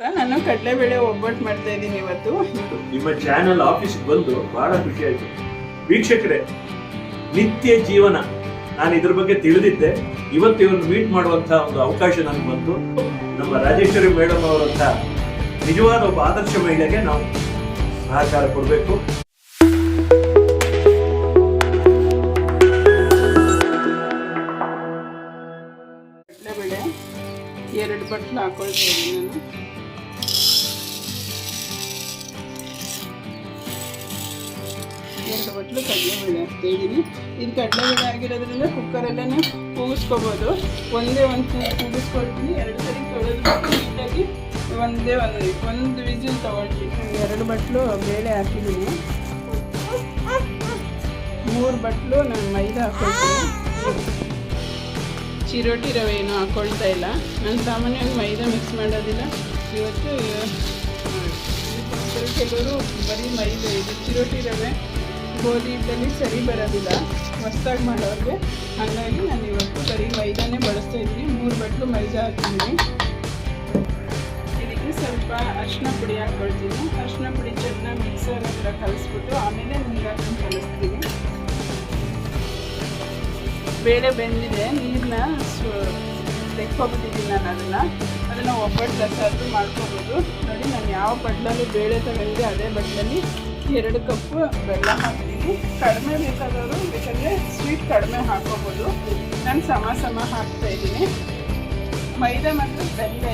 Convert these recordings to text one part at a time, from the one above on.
ನಾನು ಕಡಲೆಬೇಳೆ ಒಬ್ಬಟ್ಟು ಮಾಡ್ತಾ ಇದ್ದೀನಿ ಇವತ್ತು. ನಿಮ್ಮ ಚಾನೆಲ್ ಆಫೀಸ್ಗೆ ಬಂದು ಬಹಳ ಖುಷಿ ಆಯ್ತು. ವೀಕ್ಷಕರೇ ನಿತ್ಯ ಜೀವನ. ನಾನು ಇದ್ರ ಬಗ್ಗೆ ತಿಳಿದಿದ್ದೆ. ಇವತ್ತು ಇವನು ಮೀಟ್ ಮಾಡುವಂತ ಒಂದು ಅವಕಾಶ ನನಗೆ ಬಂತು. ನಮ್ಮ ರಾಜೇಶ್ವರಿ ಮೇಡಮ್ ಅವರಂತ ನಿಜವಾದ ಒಬ್ಬ ಆದರ್ಶ ಮಹಿಳೆಗೆ ನಾವು ಸಹಕಾರ ಕೊಡಬೇಕು. ಕಡಲೆಬೇಳೆ ಎರಡು ಬಟ್ಲು ಹಾಕೊಳ್ತಾ ಇದ್ದೀನಿ ನಾನು. ಎರಡು ಬಟ್ಲು ಕಡಲೆಬೇಳೆ ಹಾಕ್ತಾ ಇದ್ದೀನಿ ಇದು ಕಡಲೆಬೇಳೆ ಆಗಿರೋದ್ರಿಂದ ಕುಕ್ಕರಲ್ಲೇ ಕೂಗಿಸ್ಕೋಬೋದು. ಒಂದೇ ಒಂದು ಕೂಗಿಸ್ಕೊಳ್ತೀನಿ. ಎರಡು ಸರಿ ತೊಳೆದು ನೀಟಾಗಿ ಒಂದೇ ಒಂದು ಒಂದು ವಿಜಿಲ್ ತೊಗೊಳ್ತೀನಿ. ಎರಡು ಬಟ್ಲು ಬೇಳೆ ಹಾಕಿದ್ದೀನಿ. ಮೂರು ಬಟ್ಲು ನಾನು ಮೈದಾ ಹಾಕೊಳ್ತೀನಿ ಚಿರೋಟಿ ರವೆ ಏನು ಹಾಕೊಳ್ತಾ ಇಲ್ಲ. ನಾನು ಸಾಮಾನ್ಯವಾಗಿ ಮೈದಾ ಮಿಕ್ಸ್ ಮಾಡೋದಿಲ್ಲ. ಇವತ್ತು ಕೆಲವರು ಬರೀ ಮೈದಾ ಇದು ಚಿರೋಟಿ ರವೆ. ಗೋಧಿ ಹಿಟ್ಟಲ್ಲಿ ಸರಿ ಬರೋದಿಲ್ಲ. ಹೊಸ್ದಾಗಿ ಮಾಡೋರಿಗೆ. ಹಾಗಾಗಿ ನಾನು ಇವತ್ತು ಸರಿ ಮೈದಾನೇ ಬಳಸ್ತಾ ಇದ್ದೀನಿ. ಮೂರು ಬಟ್ಲು ಮೈದಾ ಹಾಕಿದ್ದೀನಿ. ಇದಕ್ಕೆ ಸ್ವಲ್ಪ ಅರಿಶಿನ ಪುಡಿ ಹಾಕ್ಕೊಳ್ತೀನಿ. ಅರಿಶಿನ ಪುಡಿ ಚೆನ್ನಾಗಿ ಮಿಕ್ಸರ್ ಹತ್ರ ಕಲಿಸ್ಬಿಟ್ಟು ಆಮೇಲೆ ನೀರು ಹಾಕೊಂಡು ಕಲಿಸ್ತೀನಿ. ಬೇಳೆ ಬೆಂದಿದೆ. ನೀರನ್ನ ತೆಕ್ಕೊಬಿಟ್ಟಿದ್ದೀನಿ ನಾನು ಅದನ್ನು. ಅದನ್ನು ಒಬ್ಬಟ್ಟು ರಸಾದ್ರು ಮಾಡ್ಕೋಬೋದು. ನೋಡಿ ನಾನು ಯಾವ ಬಟ್ಲಲ್ಲಿ ಬೇಳೆ ತಗೊಂಡಿದ್ದೆ ಅದೇ ಬಟ್ಲಲ್ಲಿ ಎರಡು ಕಪ್ಪು ಬೆಲ್ಲ ಹಾಕ್ತೀನಿ. ಕಡಿಮೆ ಬೇಕಾದವರು ಬೇಕಂದರೆ ಸ್ವೀಟ್ ಕಡಿಮೆ ಹಾಕೋಬೋದು ನಾನು ಸಮ ಸಮ ಹಾಕ್ತಾ ಇದ್ದೀನಿ. ಮೈದಾ ಮತ್ತು ಬೆಲ್ಲ.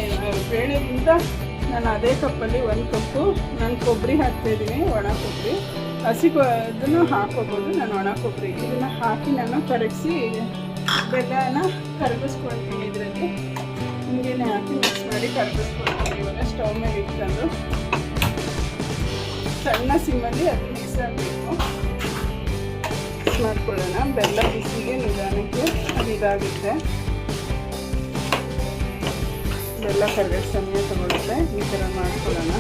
ಬೇಳೆಗಿಂತ ನಾನು ಅದೇ ಕಪ್ಪಲ್ಲಿ ಒಂದು ಕಪ್ಪು, ನಾನು ಕೊಬ್ಬರಿ ಹಾಕ್ತಾಯಿದ್ದೀನಿ ಒಣ ಕೊಬ್ಬರಿ ಹಸಿ ಅದನ್ನು ಹಾಕೋಬೋದು ನಾನು ಒಣ ಕೊಬ್ಬರಿ ಇದನ್ನು ಹಾಕಿ ನಾನು ಕರಗಿಸಿ ಬೆಲ್ಲನ ಕರಗಿಸ್ಕೊಳ್ತೀನಿ ಇದರಲ್ಲಿ. ಹಿಂಗೇನೆ ಹಾಕಿ ಮಿಕ್ಸ್ ಮಾಡಿ ಕರಗಿಸ್ಕೊಳ್ತೀನಿ ಇವಾಗ ಸ್ಟವ್ ಮೇಲೆ ಇಟ್ಕೊಂಡು ಸಣ್ಣ ಸಿಮ್ಮಲ್ಲಿ ಅದು ಮಿಕ್ಸ್ ಆಗಬೇಕು. ಮಿಕ್ಸ್ ಮಾಡ್ಕೊಳ್ಳೋಣ. ಬೆಲ್ಲ ಬಿಸಿಗೆ ನಿಧಾನಕ್ಕೆ ಅದು ಇದಾಗುತ್ತೆ. ಬೆಲ್ಲ ಕರಗಕ್ಕೆ ಸಮಯ ತಗೊಳುತ್ತೆ. ಈ ಥರ ಮಾಡ್ಕೊಳ್ಳೋಣ.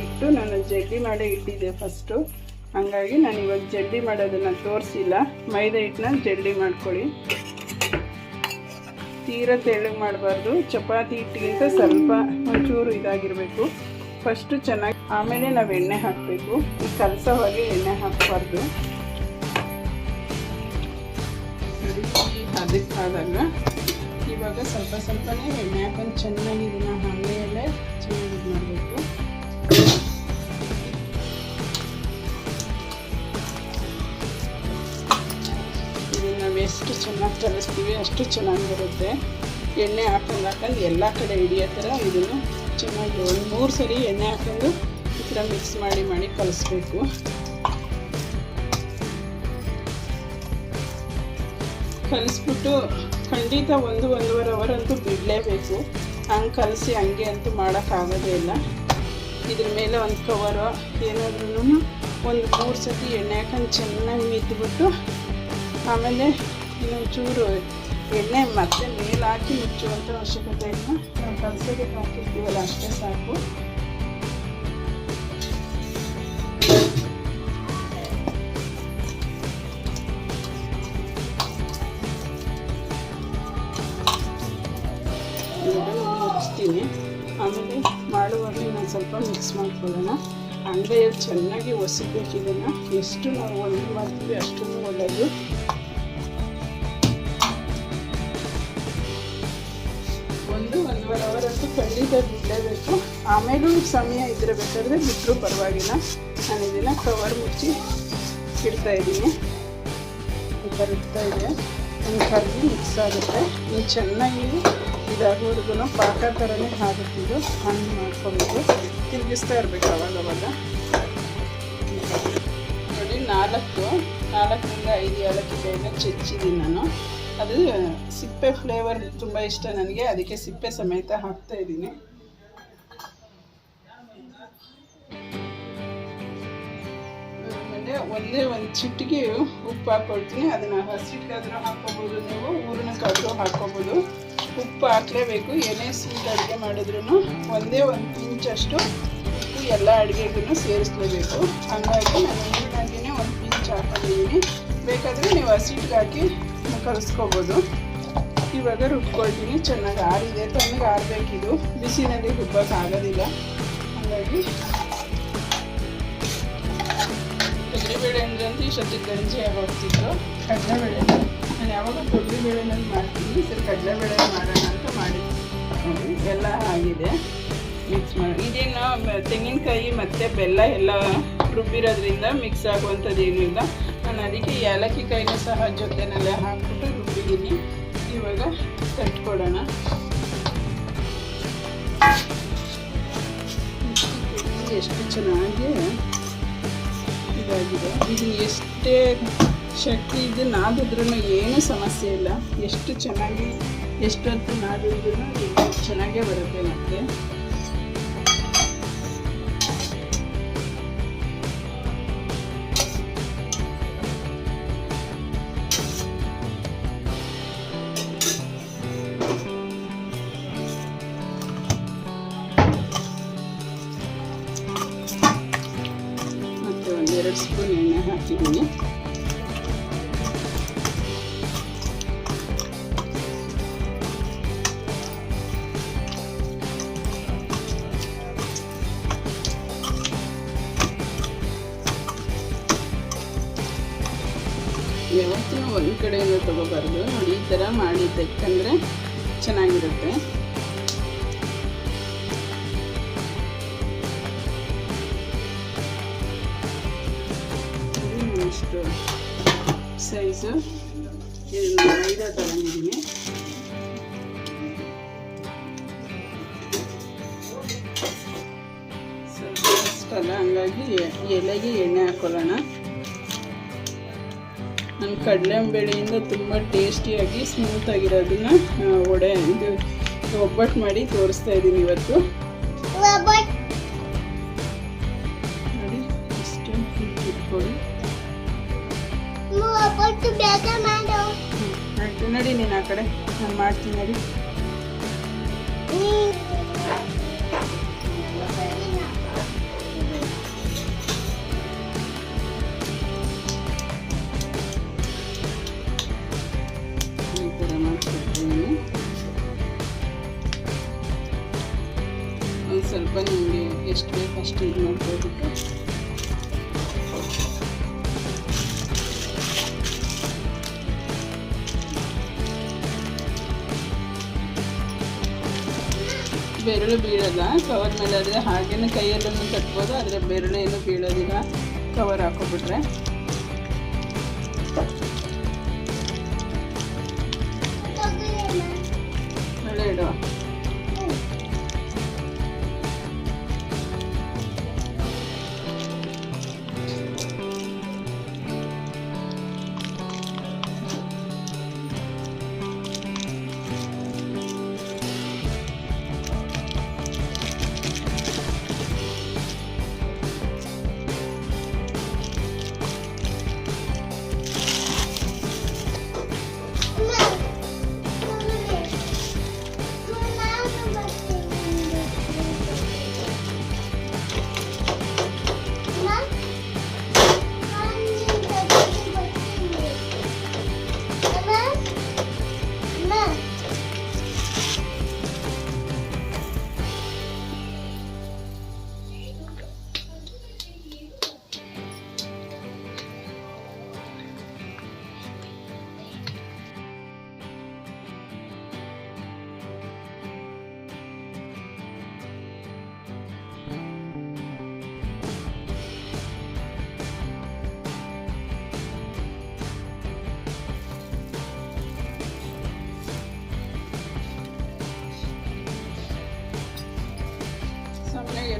ಹಿಟ್ಟು ನಾನು ಜಡ್ಡಿ ಮಾಡೇ ಇಟ್ಟಿದ್ದೆ ಫಸ್ಟು ಹಾಗಾಗಿ ನಾನು ಇವಾಗ ಜಡ್ಡಿ ಮಾಡೋದನ್ನು ತೋರಿಸಿಲ್ಲ. ಮೈದಾ ಹಿಟ್ಟನ್ನ ಜಡ್ಡಿ ಮಾಡ್ಕೊಳ್ಳಿ. ತೀರ ತೆಳ್ಳಗೆ ಮಾಡಬಾರ್ದು. ಚಪಾತಿ ಹಿಟ್ಟಿಗಿಂತ ಸ್ವಲ್ಪ ಒಂಚೂರು ಇದಾಗಿರಬೇಕು. ಫಸ್ಟು ಚೆನ್ನಾಗಿ ಆಮೇಲೆ ನಾವು ಎಣ್ಣೆ ಹಾಕಬೇಕು. ಈ ಕಲಸೋವಾಗೆ ಎಣ್ಣೆ ಹಾಕಬಾರ್ದು. ಅದಕ್ಕೆ ಆದಾಗ ಇವಾಗ ಸ್ವಲ್ಪ ಸ್ವಲ್ಪನೇ ಎಣ್ಣೆ ಹಾಕೊಂಡು ಚೆನ್ನಾಗಿ ಇದನ್ನು ಹಾಳೆಯಲ್ಲೇ ಚೆನ್ನಾಗಿ ಎಷ್ಟು ಚೆನ್ನಾಗಿ ಕಲಿಸ್ತೀವಿ ಅಷ್ಟು ಚೆನ್ನಾಗಿರುತ್ತೆ ಎಣ್ಣೆ ಹಾಕೊಂಡು ಹಾಕೊಂಡು ಎಲ್ಲ ಕಡೆ ಹಿಡಿಯೋ ಥರ ಇದನ್ನು ಚೆನ್ನಾಗಿ ಒಂದು ಮೂರು ಸರಿ ಎಣ್ಣೆ ಹಾಕೊಂಡು ಈ ಥರ ಮಿಕ್ಸ್ ಮಾಡಿ ಮಾಡಿ ಕಲಿಸ್ಬೇಕು. ಕಲಿಸ್ಬಿಟ್ಟು ಖಂಡಿತ ಒಂದು ಒಂದೂವರೆ ಅವರ್ ಅಂತೂ ಬಿಡಲೇಬೇಕು. ಹಂಗೆ ಕಲಸಿ ಹಂಗೆ ಅಂತೂ ಮಾಡೋಕ್ಕಾಗೋದೇ ಇಲ್ಲ. ಇದ್ರ ಮೇಲೆ ಒಂದು ಕವರು ಏನಾದ್ರೂ ಒಂದು ಮೂರು ಸತಿ ಎಣ್ಣೆ ಹಾಕೊಂಡು ಚೆನ್ನಾಗಿ ಮಿದ್ಬಿಟ್ಟು ಆಮೇಲೆ ಇನ್ನೊಂಚೂರು ಎಣ್ಣೆ ಮತ್ತೆ ಮೇಲೆ ಹಾಕಿ ಮುಚ್ಚುವಂಥ ಅವಶ್ಯಕತೆ ಇಲ್ಲ ನಾವು ಕಲಸೋದಕ್ಕೆ ಹಾಕಿರ್ತೀವಲ್ಲ ಅಷ್ಟೇ ಸಾಕು. ಮುಚ್ತೀನಿ. ಆಮೇಲೆ ಮಾಡುವಾಗ ನಾನು ಸ್ವಲ್ಪ ಮಿಕ್ಸ್ ಮಾಡ್ಕೊಳ್ಳೋಣ. ಅಂಗೈಯಲ್ಲಿ ಚೆನ್ನಾಗಿ ಒಸಿಬೇಕು ಇದನ್ನು. ಎಷ್ಟು ನಾವು ಒಳ್ಳೆ ಮಾಡ್ತೀವಿ ಅಷ್ಟು ಒಳ್ಳೆಯದು ಬಿಡಲೇಬೇಕು ಆಮೇಲೂ ಸಮಯ ಇದ್ರೆ ಬೇಕಾದರೆ ಬಿಟ್ಟರು ಪರವಾಗಿಲ್ಲ. ನಾನು ಇದನ್ನ ಕವರ್ ಮುಚ್ಚಿ ಇಡ್ತಾ ಇದ್ದೀನಿ. ಇಡ್ತಾ ಇದೆ. ಒಂದು ಕರ್ದು ಮಿಕ್ಸ್ ಆಗುತ್ತೆ. ನೀವು ಚೆನ್ನಾಗಿ ಇದಾಗೋರ್ಗು ಪಾಕ ಥರನೇ ಆಗುತ್ತಿದ್ದು ಹಣ್ಣು ಮಾಡ್ಕೊಬೇಕು ತಿರುಗಿಸ್ತಾ ಇರಬೇಕು ಅವಾಗ ಅವಾಗ. ನೋಡಿ, ನಾಲ್ಕು, ನಾಲ್ಕರಿಂದ ಐದು ಏಳಕ್ಕಿದೆ ಚಚ್ಚಿದ್ದೀನಿ ನಾನು. ಅದು ಸಿಪ್ಪೆ ಫ್ಲೇವರ್ ತುಂಬ ಇಷ್ಟ ನನಗೆ, ಅದಕ್ಕೆ ಸಿಪ್ಪೆ ಸಮೇತ ಹಾಕ್ತಾ ಇದ್ದೀನಿ. ಆಮೇಲೆ ಒಂದೇ ಒಂದು ಚಿಟಿಗೆ ಉಪ್ಪು ಹಾಕ್ಕೊಳ್ತೀನಿ ಅದನ್ನು ಹಸಿಟ್ಟಾದರೂ ಹಾಕ್ಕೋಬೋದು ನೀವು, ಹೂರ್ಣಕ್ಕಾದರೂ ಹಾಕ್ಕೋಬೋದು. ಉಪ್ಪು ಹಾಕಲೇಬೇಕು, ಏನೇ ಸ್ವೀಟ್ ಅಡುಗೆ ಮಾಡಿದ್ರು ಒಂದೇ ಒಂದು ಪಿಂಚಷ್ಟು ಉಪ್ಪು ಎಲ್ಲ ಅಡುಗೆಗೂ ಸೇರಿಸ್ಲೇಬೇಕು. ಹಂಗಾಗಿ ನಾನು ನೀರಿನಾಗಿಯೇ ಒಂದು ಪಿಂಚ್ ಹಾಕೊಂಡಿದ್ದೀನಿ. ಬೇಕಾದರೆ ನೀವು ಹಸಿಟ್ಟಿಗೆ ಹಾಕಿ ಕಲಿಸ್ಕೋಬೋದು ಇವಾಗ ರುಬ್ಕೊಳ್ತೀನಿ. ಚೆನ್ನಾಗಿ ಆರಿದೆ. ತಣ್ಣಗೆ ಆರಬೇಕಿದು. ಬಿಸಿನಲ್ಲಿ ರುಬ್ಬಕ್ಕೆ ಆಗೋದಿಲ್ಲ ಹಾಗಾಗಿ ತೊಗರಿಬೇಳೆ ಅಂದ್ರೆ ಅಂತ ಇಷ್ಟೊತ್ತಿಗೆ ಗಂಜಿ ಆಗೋಗ್ತಿತ್ತು. ಕಡಲೆಬೇಳೆ. ನಾನು ಯಾವಾಗ ಬೇಳೆನಲ್ಲಿ ಮಾಡ್ತೀನಿ. ಸರಿ ಕಡಲೆಬೇಳೆ ಮಾಡೋಣ ಅಂತ ಮಾಡಿ ಎಲ್ಲ ಆಗಿದೆ. ಮಿಕ್ಸ್ ಮಾಡಿ. ಇದೇನು ತೆಂಗಿನಕಾಯಿ ಮತ್ತು ಬೆಲ್ಲ ಎಲ್ಲ ರುಬ್ಬಿರೋದ್ರಿಂದ ಮಿಕ್ಸ್ ಆಗುವಂಥದ್ದು ಏನೂ ಇಲ್ಲ ಅದಕ್ಕೆ ಏಲಕ್ಕಿ ಕಾಯಿನ ಸಹ ಜೊತೆನಲ್ಲೇ ಹಾಕ್ಬಿಟ್ಟು ರುಬ್ಬಿದ್ದೀನಿ. ಇವಾಗ ತಟ್ಕೊಡೋಣ ಎಷ್ಟು ಚೆನ್ನಾಗಿ ಇದಾಗಿದೆ. ಇದು ಎಷ್ಟೇ ಶಕ್ತಿ ಇದು ನಾದಿದ್ರೂ ಏನೂ ಸಮಸ್ಯೆ ಇಲ್ಲ. ಎಷ್ಟು ಚೆನ್ನಾಗಿ, ಎಷ್ಟೊತ್ತು ನಾದಿದ್ರೂ ಚೆನ್ನಾಗೇ ಬರುತ್ತೆ ಮತ್ತೆ. ಸ್ಪೂನ್ ಎಣ್ಣೆ ಹಾಕಿದ್ದೀನಿ. ಯಾವತ್ತೂ ಒಂದು ಕಡೆಯಿಂದ ತಗೋಬಾರ್ದು. ನೋಡಿ ಈ ಥರ ಮಾಡಿ ತೆಕ್ಕಂದ್ರೆ ಚೆನ್ನಾಗಿರುತ್ತೆ. ಸೈಜು ಇದನ್ನು ಮೈದಾ ತಗೊಂಡಿದ್ದೀನಿ ಸ್ವಲ್ಪ ಅಷ್ಟಲ್ಲ ಹಂಗಾಗಿ ಎಲೆಗೆ ಎಣ್ಣೆ ಹಾಕೊಳ್ಳೋಣ. ನಾನು ಕಡಲೆಬೇಳೆಯಿಂದ ತುಂಬ ಟೇಸ್ಟಿಯಾಗಿ ಸ್ಮೂತ್ ಒಡೆ ವಡೆ ಇದು ಒಬ್ಬಟ್ಟು ಮಾಡಿ ತೋರಿಸ್ತಾ ಇದ್ದೀನಿ ಇವತ್ತು. ನೋಡಿ ಇಷ್ಟು ಇಟ್ಕೊಳ್ಳಿ. ಆಯ್ತು, ನಡಿ ನೀನು ಆ ಕಡೆ. ನಾನು ಮಾಡ್ತೀನಿ, ನಡಿ. ಸ್ವಲ್ಪ ನಿಮಗೆ ಎಷ್ಟು ಬೇಕು ಅಷ್ಟು ಇದು ಮಾಡ್ಕೊಬಿಟ್ಟು ಬೆರಳು ಬೀಳಲ್ಲ ಕವರ್ ಮೇಲೆ ಆದರೆ ಹಾಗೇನೆ ಕೈಯಲ್ಲೂ ಕಟ್ಬೋದು ಆದರೆ ಬೆರಳೇನು ಬೀಳೋದಿಲ್ಲ. ಕವರ್ ಹಾಕೊಬಿಟ್ರೆ.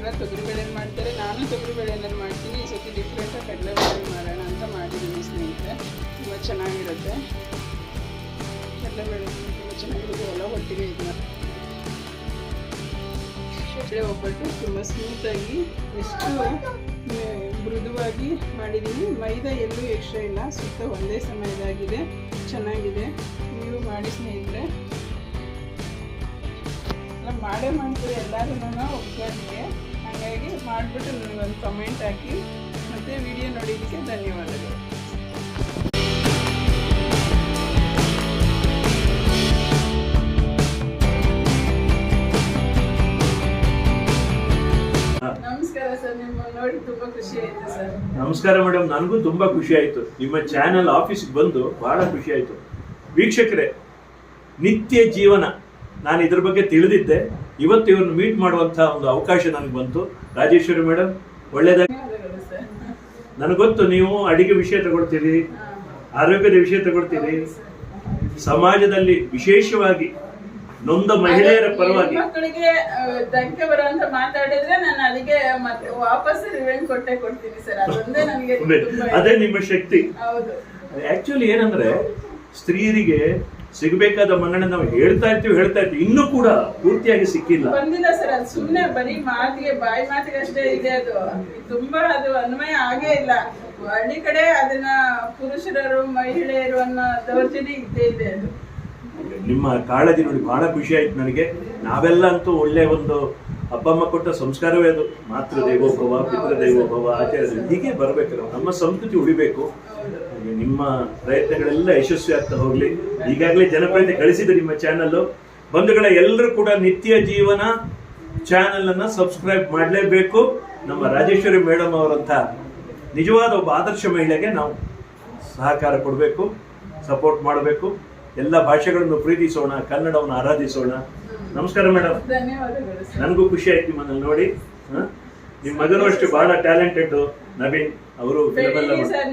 ಎಲ್ಲ ಬೇಳೆ ಮಾಡ್ತಾರೆ, ನಾನು ತೊಗರಿಬೇಳೆಯಲ್ಲಿ ಮಾಡ್ತೀನಿ. ಈ ಸತಿ ಡಿಫ್ರೆಂಟಾಗಿ ಕಡಲೆಬೇಳೆ ಮಾಡೋಣ ಅಂತ ಮಾಡಿದ್ದೀನಿ ಸ್ನೇಹಿತರೆ. ತುಂಬ ಚೆನ್ನಾಗಿರುತ್ತೆ. ಕಡಲೆಬೇಳೆ ತುಂಬ ಚೆನ್ನಾಗಿರುತ್ತೆ. ಎಲ್ಲ ಒಟ್ಟಿಗೆ ಇದು ಕಡಲೆ ಒಬ್ಬಟ್ಟು ತುಂಬ ಸ್ಮೂತಾಗಿ ಎಷ್ಟು ಮೃದುವಾಗಿ ಮಾಡಿದ್ದೀನಿ ಮೈದಾ ಎಲ್ಲೂ ಎಕ್ಸ್ಟ್ರಾ ಇಲ್ಲ. ಸುತ್ತ ಒಂದೇ ಸಮಯದಾಗಿದೆ. ಚೆನ್ನಾಗಿದೆ. ನೀವು ಮಾಡಿ ಸ್ನೇಹಿತರೆ. ಮಾಡೇ ಮಾಡ್ತೀವಿ ಎಲ್ಲರೂ ಹಾಗಾಗಿ ಮಾಡಿಬಿಟ್ಟು ನನಗೊಂದು ಕಮೆಂಟ್ ಹಾಕಿ. ಮತ್ತು ವಿಡಿಯೋ ನೋಡಿದ್ದಕ್ಕೆ ಧನ್ಯವಾದಗಳು. ನಮಸ್ಕಾರ ಸರ್ ನಿಮ್ಮನ್ನು ನೋಡಿ ತುಂಬ ಖುಷಿ ಆಯಿತು ಸರ್. ನಮಸ್ಕಾರ ಮೇಡಮ್ ನನಗೂ ತುಂಬಾ ಖುಷಿ ಆಯ್ತು. ನಿಮ್ಮ ಚಾನೆಲ್ ಆಫೀಸ್ಗೆ ಬಂದು ಬಹಳ ಖುಷಿ ಆಯ್ತು. ವೀಕ್ಷಕರೇ ನಿತ್ಯ ಜೀವನ. ನಾನು ಇದ್ರ ಬಗ್ಗೆ ತಿಳಿದಿದ್ದೆ. ಇವತ್ತು ಇವ್ರನ್ನ ಮೀಟ್ ಮಾಡುವಂತ ಒಂದು ಅವಕಾಶ ನನಗೆ ಬಂತು. ರಾಜೇಶ್ವರಿ ಮೇಡಮ್ ಒಳ್ಳೇದಾಗಿ. ಧನ್ಯವಾದಗಳು ನನಗೆ ಗೊತ್ತು ನೀವು ಅಡಿಗೆ ವಿಷಯ ತಗೊಳ್ತೀರಿ ಆರೋಗ್ಯದ ವಿಷಯ ತಗೊಳ್ತೀರಿ. ಸಮಾಜದಲ್ಲಿ ವಿಶೇಷವಾಗಿ ನೊಂದ ಮಹಿಳೆಯರ ಪರವಾಗಿ ಮಕ್ಕಳಿಗೆ ಧಕ್ಕೆ ಬರುವಂತ ಮಾತಾಡಿದ್ರೆ ನಾನು ಅದಕ್ಕೆ ಮತ್ತೆ ವಾಪಸ್ ರಿವೆಂಟ್ ಕೊಟ್ಟೆ ಕೊಡ್ತೀನಿ ಸರ್. ಅದೊಂದೇ ನನಗೆ ಅದೇ ನಿಮ್ಮ ಶಕ್ತಿ. ಹೌದು. ಆಕ್ಚುಲಿ ಏನಂದ್ರೆ ಸ್ತ್ರೀಯರಿಗೆ ಸಿಗಬೇಕಾದ ಮನ್ನಣೆ ನಾವು ಹೇಳ್ತಾ ಇರ್ತೀವಿ ಹೇಳ್ತಾ ಇರ್ತೀವಿ. ಇನ್ನೂ ಕೂಡ ಪೂರ್ತಿಯಾಗಿ ಸಿಕ್ಕಿಲ್ಲ. ಬಂದಿಲ್ಲ ಸರ್ ಅದು ಸುಮ್ಮನೆ ಬರೀ ಮಾತಿಗೆ ಬಾಯಿ ಮಾತಿಗೆ ಅಷ್ಟೇ ಇದೆ ಅದು. ತುಂಬಾ ಅದು ಅನ್ವಯ ಆಗೇ ಇಲ್ಲ. ಹಳ್ಳಿ ಕಡೆ ಅದನ್ನ ಪುರುಷರರು ಮಹಿಳೆಯರು ಅನ್ನೋ ದೌರ್ಜನ್ಯ ಇದ್ದೇ ಇದೆ ಅದು. ನಿಮ್ಮ ಕಾಳಜಿ ನೋಡಿ ಬಹಳ ಖುಷಿ ಆಯ್ತು ನನಗೆ. ನಾವೆಲ್ಲ ಅಂತೂ ಒಳ್ಳೆ ಒಂದು ಅಪ್ಪ ಅಮ್ಮ ಕೊಟ್ಟ ಸಂಸ್ಕಾರವೇ ಅದು. ಮಾತೃ ದೇವೋಭವ ಪಿತೃ ದೇವೋಭವ ಆಚಾರ್ಯ ಹೀಗೆ ಬರಬೇಕು ನಮ್ಮ ಸಂಸ್ಕೃತಿ ಉಳಿಬೇಕು. ನಿಮ್ಮ ಪ್ರಯತ್ನಗಳೆಲ್ಲ ಯಶಸ್ವಿ ಆಗ್ತಾ ಹೋಗ್ಲಿ. ಈಗಾಗಲೇ ಜನಪ್ರಿಯತೆ ಗಳಿಸಿದೆ ನಿಮ್ಮ ಚಾನಲ್ ಬಂಧುಗಳ ಎಲ್ಲರೂ ಕೂಡ ನಿತ್ಯ ಜೀವನ ಚಾನೆಲ್ ಅನ್ನ ಸಬ್ಸ್ಕ್ರೈಬ್ ಮಾಡಲೇಬೇಕು. ನಮ್ಮ ರಾಜೇಶ್ವರಿ ಮೇಡಮ್ ಅವರಂತ ನಿಜವಾದ ಒಬ್ಬ ಆದರ್ಶ ಮಹಿಳೆಗೆ ನಾವು ಸಹಕಾರ ಕೊಡಬೇಕು ಸಪೋರ್ಟ್ ಮಾಡಬೇಕು. ಎಲ್ಲ ಭಾಷೆಗಳನ್ನು ಪ್ರೀತಿಸೋಣ ಕನ್ನಡವನ್ನು ಆರಾಧಿಸೋಣ. ನಮಸ್ಕಾರ ಮೇಡಮ್. ನನಗೂ ಖುಷಿ ಆಯ್ತು ನಿಮ್ಮನ್ನ ನೋಡಿ. ಹ? ನಿಮ್ಮ ಮಗನೂ ಅಷ್ಟು ಬಹಳ ಟ್ಯಾಲೆಂಟೆಡ್ ನವೀನ್. ಅವರು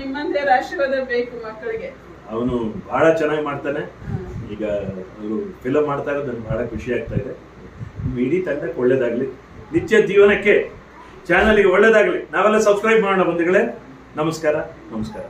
ನಿಮ್ಮಂದ್ರೆ ಆಶೀರ್ವಾದ ಬೇಕು ಮಕ್ಕಳಿಗೆ. ಅವನು ಬಹಳ ಚೆನ್ನಾಗಿ ಮಾಡ್ತಾನೆ. ಈಗ ಅವರು ಫಿಲಮ್ ಮಾಡ್ತಾ ಇರೋದು ನನಗೆ ಬಹಳ ಖುಷಿ ಆಗ್ತಾ ಇದೆ. ಇಡೀ ತಂಡಕ್ಕೆ ಒಳ್ಳೇದಾಗ್ಲಿ. ನಿತ್ಯ ಜೀವನಕ್ಕೆ ಚಾನಲ್ಗೆ ಒಳ್ಳೇದಾಗ್ಲಿ. ನಾವೆಲ್ಲ ಸಬ್ಸ್ಕ್ರೈಬ್ ಮಾಡೋಣ ಬಂಧುಗಳೇ. ನಮಸ್ಕಾರ. ನಮಸ್ಕಾರ.